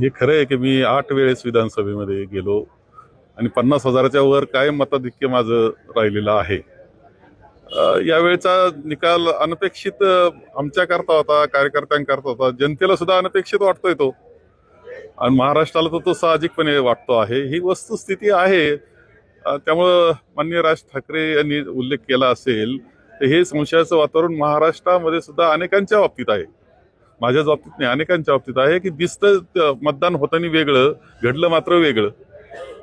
हे खरं आहे की मी आठ वेळेस विधानसभेमध्ये गेलो आणि पन्नास हजाराच्या वर काय मताधिक्य माझं राहिलेलं आहे. यावेळचा निकाल अनपेक्षित आमच्याकरता होता कार्यकर्त्यांकरता होता. जनतेला सुद्धा अनपेक्षित वाटतोय तो. आणि महाराष्ट्राला तर तो साहजिकपणे वाटतो आहे. ही वस्तुस्थिती आहे. त्यामुळं माननीय राज ठाकरे यांनी उल्लेख केला असेल तर हे संशयाचं वातावरण महाराष्ट्रामध्ये सुद्धा अनेकांच्या बाबतीत आहे. माझ्याच बाबतीत नाही अनेकांच्या बाबतीत आहे की दिसतं मतदान होताना वेगळं घडलं मात्र वेगळं.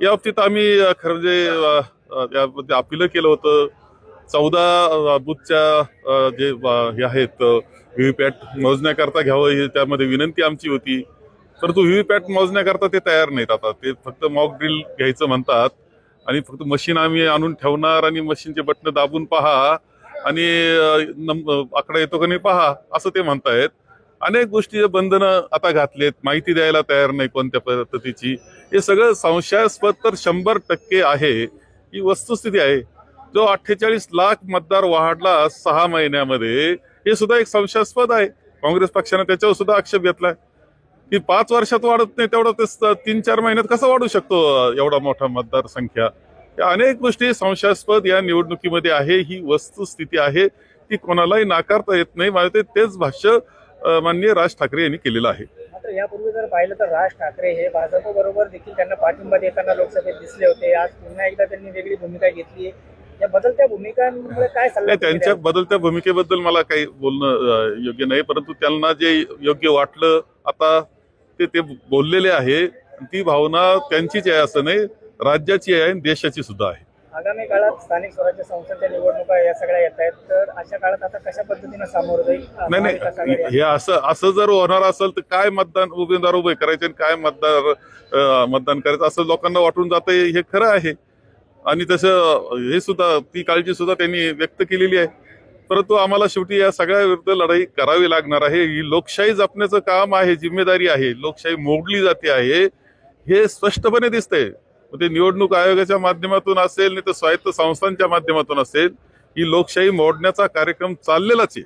या बाबतीत आम्ही खरं म्हणजे अ, अ, अपिलं केलं होतं. चौदा बुथच्या जे हे आहेत व्हीव्हीपॅट मोजण्याकरता घ्यावं ही त्यामध्ये विनंती आमची होती. परंतु व्हीव्हीपॅट मोजण्याकरता ते तयार नाहीत आता. ते फक्त मॉक ड्रिल घ्यायचं म्हणतात आणि फक्त मशीन आम्ही आणून ठेवणार आणि मशीनचे बटणं दाबून पहा आणि नंब- आकडा येतो का नाही पहा असं ते म्हणतायत. अनेक गोष्टी बंधनं आता घातलेत. माहिती द्यायला तयार नाही कोणत्या पद्धतीची. हे सगळं संशयास्पद तर शंभर टक्के आहे ही वस्तुस्थिती आहे. जो अठ्ठेचाळीस लाख मतदार वाढला सहा महिन्यामध्ये हे सुद्धा एक संशयास्पद आहे. काँग्रेस पक्षाने त्याच्यावर सुद्धा आक्षेप घेतलाय. की पाच वर्षात वाढत नाही तेवढं ते तीन चार महिन्यात कसं वाढू शकतो एवढा मोठा मतदार संख्या या अनेक गोष्टी संशयास्पद या निवडणुकीमध्ये आहे. ही वस्तुस्थिती आहे. ती कोणालाही नाकारता येत नाही. माझं ते तेच भाष्य माननीय राज ठाकरे यांनी केलेलं आहे. मात्र यापूर्वी जर पाहिलं तर राज ठाकरे हे भाजप बरोबर देखील त्यांना पाठिंबा देताना लोकसभेत दिसले होते. आज पुन्हा एकदा त्यांनी वेगळी भूमिका घेतली या बदलत्या भूमिकांमुळे काय सल्ला त्यांच्या? बदलत्या भूमिकेबद्दल मला काही बोलणं योग्य नाही परंतु त्यांना जे योग्य वाटलं आता ते ते बोललेले आहे. ती भावना त्यांचीच आहे असं नाही राज्याची आहे आणि देशाची सुद्धा आहे. आगामी काळात स्थानिक स्वराज्य संस्थांच्या निवडणुका या सगळ्या येत आहेत. तर अशा काळात आता कशा पद्धतीने सामोरं जाईल? नाही नाही हे असं असं जर होणार असेल तर काय मतदान उमेदवार उभे करायचे आणि काय मतदार मतदान करायचं असं लोकांना वाटून जातं हे खरं आहे. आणि तसं हे सुद्धा ती काळजी सुद्धा त्यांनी व्यक्त केलेली आहे. परंतु आम्हाला शेवटी या सगळ्या विरुद्ध लढाई करावी लागणार आहे. ही लोकशाही जपण्याचं काम आहे जिम्मेदारी आहे. लोकशाही मोडली जाते आहे. हे स्पष्टपणे दिसतंय. मग ते निवडणूक आयोगाच्या माध्यमातून असेल नाही तर स्वायत्त संस्थांच्या माध्यमातून असेल ही लोकशाही मोडण्याचा कार्यक्रम चाललेलाच आहे.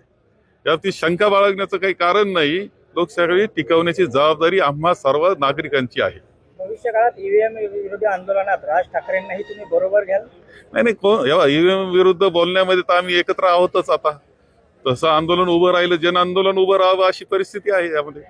यावरती शंका बाळगण्याचं काही कारण नाही. लोकशाही टिकवण्याची जबाबदारी आम्हा सर्व नागरिकांची आहे. भविष्य काळात ईव्हीएम विरोधी आंदोलनात राज ठाकरेंनाही तुम्ही बरोबर घ्याल? नाही नाही कोण ईव्हीएम विरुद्ध बोलण्यामध्ये तर आम्ही एकत्र आहोतच आता. तसं आंदोलन उभं राहिलं जन आंदोलन उभं राहावं अशी परिस्थिती आहे यामध्ये.